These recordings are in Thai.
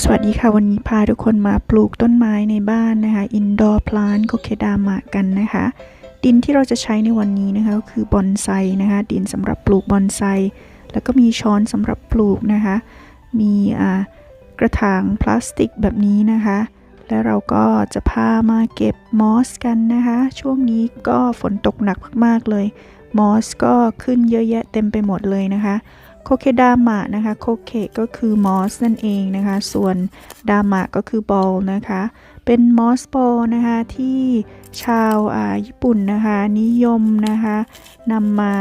สวัสดีค่ะ วันนี้พาทุกคนมาปลูกต้นไม้ในบ้านนะคะ indoor plant โคเคดามะกันนะคะ ดินที่เราจะใช้ในวันนี้นะคะก็คือบอนไซนะคะ ดินสำหรับปลูกบอนไซ แล้วก็มีช้อนสำหรับปลูกนะคะ มีอ่ากระถางพลาสติกแบบนี้นะคะ และเราก็จะพามาเก็บมอสกันนะคะ ช่วงนี้ก็ฝนตกหนักมากๆเลย มอสก็ขึ้นเยอะแยะเต็มไปหมดเลยนะคะ โคเคดามะนะคะโคเคก็คือมอสนั่นเองนะคะ ส่วนดามะก็คือบอลนะคะ เป็นมอสบอลนะคะที่ชาวาญี่ปุ่นนะคะนิยมนะคะนำมา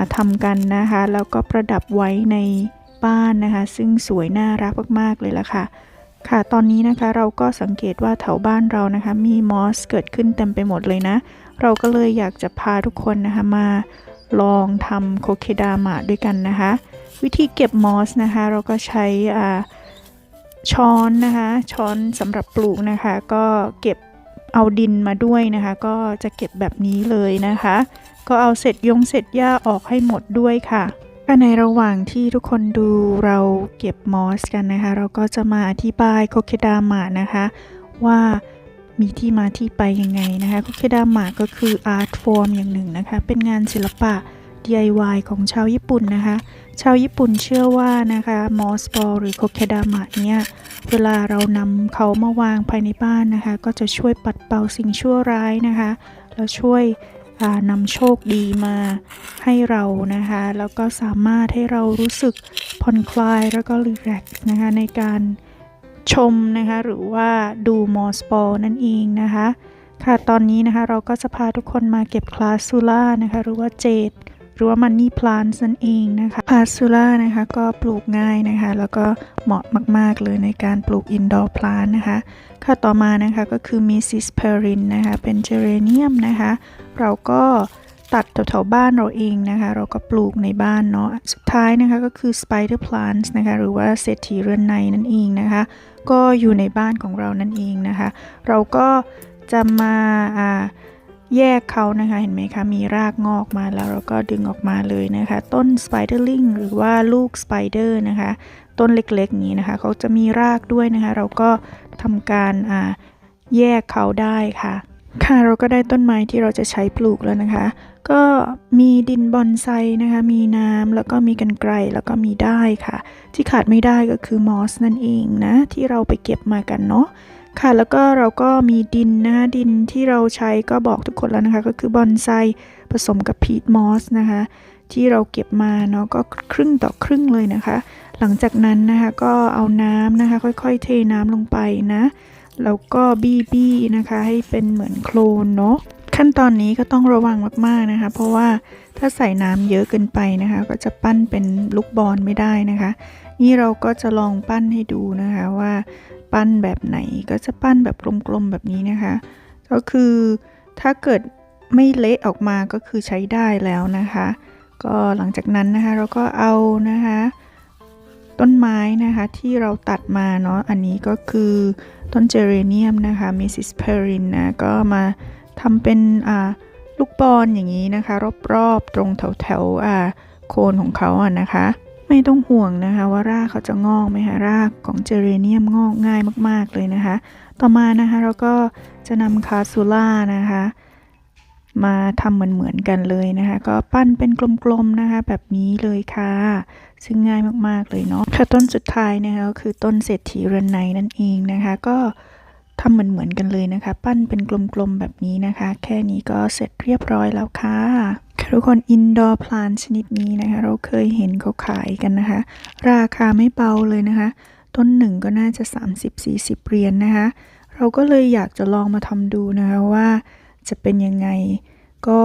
าทำกันนะคะ แล้วก็ประดับไว้ในบ้านนะคะ ซึ่งสวยน่ารักมากๆเลยละค่ะค่ะ ตอนนี้นะคะเราก็สังเกตว่าแถวบ้านเรานะคะ มีมอสเกิดขึ้นเต็มไปหมดเลยนะ เราก็เลยอยากจะพาทุกคนนะคะมา ลองทำโคเคดามะด้วยกันนะคะ วิธีเก็บมอสนะคะ เราก็ใช้ช้อนนะคะ ช้อนสำหรับปลูกนะคะ ก็เก็บเอาดินมาด้วยนะคะ ก็จะเก็บแบบนี้เลยนะคะ ก็เอาเศษยงเศษหญ้าออกให้หมดด้วยค่ะในระหว่างที่ทุกคนดูเราเก็บมอสกันนะคะ เราก็จะมาอธิบายโคเคดามะนะคะ ว่า มีที่มาที่ไปยังไงนะคะโคเคดามะก็คืออาร์ตฟอร์มอย่างหนึ่งนะคะ เป็นงานศิลปะ DIY ของชาวญี่ปุ่นนะคะ ชาวญี่ปุ่นเชื่อว่านะคะมอสบอลหรือโคเคดามะเนี่ย เวลาเรานำเขามาวางภายในบ้านนะคะ ก็จะช่วยปัดเป่าสิ่งชั่วร้ายนะคะ แล้วช่วยอ่านำโชคดีมาให้เรานะคะ แล้วก็สามารถให้เรารู้สึกผ่อนคลายแล้วก็รีแลกซ์นะคะในการ ชมนะคะหรือว่าดูมอสบอลนั่นเองนะคะ ค่ะตอนนี้นะคะเราก็จะพาทุกคนมาเก็บคลาสซูล่านะคะหรือว่าเจดหรือว่ามันนี่พลานนั่นเองนะคะพาสซูล่านะคะก็ปลูกง่ายนะคะ แล้วก็เหมาะมาก ๆ เลยในการปลูกอินดอร์พลานนะคะ ค่ะต่อมานะคะก็คือมิสซิสเพรินนะคะเป็นเจเรเนียมนะคะ เราก็ตัดแถวๆบ้านเราเองนะคะ เราก็ปลูกในบ้านเนาะสุดท้ายนะคะก็คือ spider plants นะคะ หรือว่าเศรษฐีเรือนในนั่นเองนะคะ ก็อยู่ในบ้านของเรานั่นเองนะคะ เราก็จะมาแยกเขานะคะ เห็นไหมคะ มีรากงอกมาแล้วเราก็ดึงออกมาเลยนะคะ ต้นสไปเดอร์ลิงหรือว่าลูกสไปเดอร์นะคะ ต้นเล็กๆนี้นะคะ เขาจะมีรากด้วยนะคะ เราก็ทำการแยกเขาได้ค่ะ ค่ะเราก็ได้ต้นไม้ที่เราจะใช้ปลูกแล้วนะคะ ก็มีดินบอนไซนะคะ มีน้ำแล้วก็มีกันไกรแล้วก็มีได้ายค่ะ ที่ขาดไม่ได้ก็คือมอสนั่นเองนะ ที่เราไปเก็บมากันเนาะค่ะแล้วก็เราก็มีดินนะคะดินที่เราใช้ก็บอกทุกคนแล้วนะคะ ก็คือบอนไซผสมกับพีทมอสนะคะ ที่เราเก็บมาเนาะก็ครึ่งต่อครึ่งเลยนะคะ หลังจากนั้นนะคะก็เอาน้ำนะคะ ค่อยๆ เทน้ำลงไปนะ แล้วก็บี้บี้นะคะ ให้เป็นเหมือนโคลนเนาะขั้นตอนนี้ก็ต้องระวังมากๆนะคะ เพราะว่าถ้าใส่น้ำเยอะเกินไปนะคะ ก็จะปั้นเป็นลูกบอลไม่ได้นะคะ นี่เราก็จะลองปั้นให้ดูนะคะว่าปั้นแบบไหนก็จะปั้นแบบกลมๆแบบนี้นะคะ ก็คือถ้าเกิดไม่เละออกมาก็คือใช้ได้แล้วนะคะ ก็หลังจากนั้นนะคะเราก็เอานะคะ ต้นไม้นะคะที่เราตัดมาเนาะอันนี้ก็คือต้นเจเรเนียมนะคะมิสซิสเพรินนะก็มาทำเป็นอ่าลูกบอลอย่างนี้นะคะ รอบๆตรงแถวๆอ่าโคนของเขาอะนะคะ ไม่ต้องห่วงนะคะว่ารากเขาจะงอกไหมคะรากของเจเรเนียมงอกง่ายมากๆเลยนะคะ ต่อมานะคะเราก็จะนำคาซูล่านะคะ มาทำเหมือนๆกันเลยนะคะ ก็ปั้นเป็นกลมๆนะคะ แบบนี้เลยค่ะ ซึ่งง่ายมากๆเลยเนาะค่ะต้นสุดท้ายนะคะก็คือต้นเศรษฐีเรือนในนั่นเองนะคะ ก็ทำเหมือนๆกันเลยนะคะ ปั้นเป็นกลมๆแบบนี้นะคะ แค่นี้ก็เสร็จเรียบร้อยแล้วค่ะค่ะทุกคนอินดอร์พลานชนิดนี้นะคะ เราเคยเห็นเขาขายกันนะคะ ราคาไม่เบาเลยนะคะ ต้นหนึ่งก็น่าจะ 30-40เหรียญนนะคะ เราก็เลยอยากจะลองมาทำดูนะคะว่า จะเป็นยังไง ก็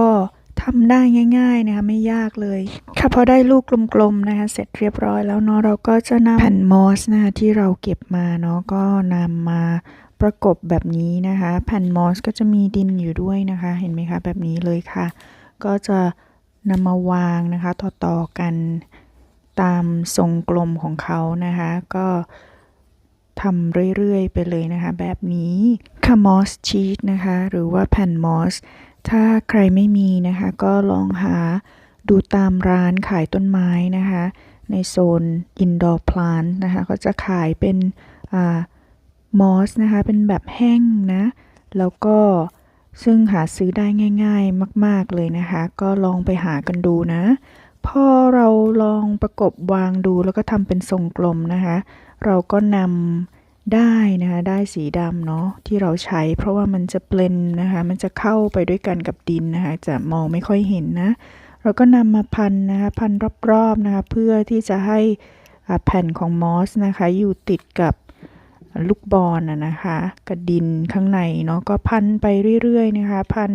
ทำได้ง่ายๆนะคะไม่ยากเลย ค่ะพอได้ลูกกลมๆนะคะเสร็จเรียบร้อยแล้วเนาะเราก็จะนำแผ่นมอสนะคะที่เราเก็บมาเนาะก็นำมาประกบแบบนี้นะคะ แผ่นมอสก็จะมีดินอยู่ด้วยนะคะ เห็นไหมคะแบบนี้เลยค่ะ ก็จะนำมาวางนะคะต่อๆกันตามทรงกลมของเขานะคะ ก็ ทำเรื่อยๆ ไปเลยนะคะ แบบนี้ค่ะมอสชีตนะคะ หรือว่าแผ่นมอส ถ้าใครไม่มีนะคะ ก็ลองหาดูตามร้านขายต้นไม้นะคะ ในโซน indoor plant นะคะก็จะขายเป็นอ่ามอสนะคะ เป็นแบบแห้งนะ แล้วก็ซึ่งหาซื้อได้ง่าย ๆ มาก ๆ เลยนะคะ ก็ลองไปหากันดูนะ พอเราลองประกบวางดูแล้วก็ทำเป็นทรงกลมนะคะ เราก็นำได้นะคะได้สีดำเนาะที่เราใช้ เพราะว่ามันจะเบลนนะคะ มันจะเข้าไปด้วยกันกับดินนะคะ จะมองไม่ค่อยเห็นนะ เราก็นำมาพันนะคะพันรอบๆนะคะ เพื่อที่จะให้แผ่นของมอสนะคะ อยู่ติดกับ ลูกบอลนะนะคะกับดินข้างในเนาะก็พันไปเรื่อยๆนะคะ พัน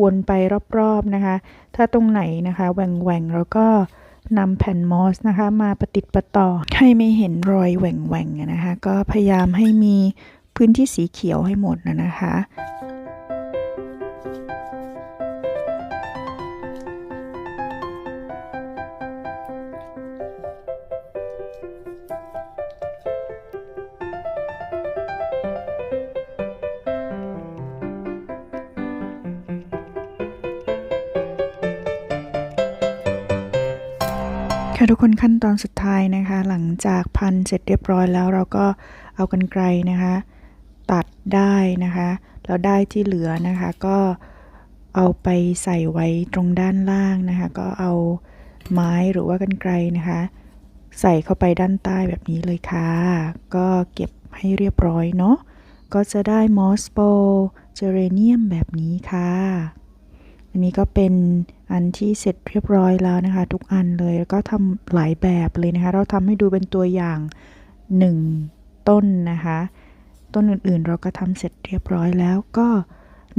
วนไปรอบๆนะคะ ถ้าตรงไหนนะคะแหว่งๆเราก็นำแผ่นมอสนะคะมาประติดประต่อให้ไม่เห็นรอยแหว่งๆนะคะ ก็พยายามให้มีพื้นที่สีเขียวให้หมดนะนะคะ ค่ะทุกคนขั้นตอนสุดท้ายนะคะ หลังจากพันเสร็จเรียบร้อยแล้วเราก็เอากันไกลนะคะ ตัดได้นะคะแล้วได้ที่เหลือนะคะ ก็เอาไปใส่ไว้ตรงด้านล่างนะคะ ก็เอาไม้หรือว่ากันไกลนะคะ ใส่เข้าไปด้านใต้แบบนี้เลยค่ะ ก็เก็บให้เรียบร้อยเนาะก็จะได้มอสโปเจเรเนียมแบบนี้ค่ะ อันนี้ก็เป็นอันที่เสร็จเรียบร้อยแล้วนะคะ ทุกอันเลยแล้วก็ทำหลายแบบเลยนะคะ เราทำให้ดูเป็นตัวอย่างหนึ่งต้นนะคะ ต้นอื่นๆ เราก็ทำเสร็จเรียบร้อยแล้วก็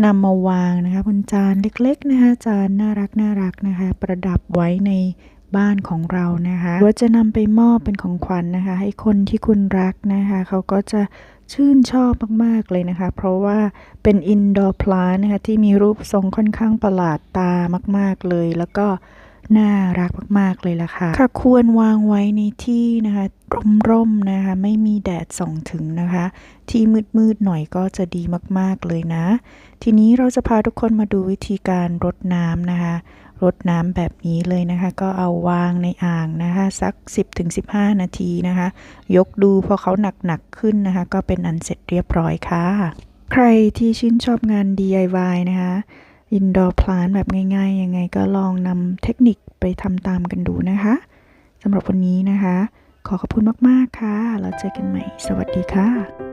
นำมาวางนะคะบนจานเล็กๆนะคะจานน่ารักน่ารักนะคะ ประดับไว้ในบ้านของเรานะคะหรือว่าจะนำไปมอบเป็นของขวัญนะคะ ให้คนที่คุณรักนะคะ เขาก็จะ ชื่นชอบมาก ๆ เลยนะคะ เพราะว่าเป็น indoor plant นะคะที่มีรูปทรงค่อนข้างประหลาดตามาก ๆ เลย แล้วก็น่ารักมาก ๆ เลยล่ะค่ะ ค่ะควรวางไว้ในที่นะคะร่มๆนะคะ ไม่มีแดดส่องถึงนะคะ ที่มืด ๆ หน่อยก็จะดีมาก ๆ เลยนะ ทีนี้เราจะพาทุกคนมาดูวิธีการรดน้ำนะคะ รดน้ำแบบนี้เลยนะคะ ก็เอาวางในอ่างนะคะ สัก 10-15 นาทีนะคะ ยกดูพอเขาหนักๆขึ้นนะคะ ก็เป็นอันเสร็จเรียบร้อยค่ะ ใครที่ชื่นชอบงาน DIY นะคะ indoor plant แบบง่ายๆ ยังไงก็ลองนำเทคนิคไปทำตามกันดูนะคะสำหรับวันนี้นะคะ ขอขอบคุณมากๆค่ะ แล้วเจอกันใหม่ สวัสดีค่ะ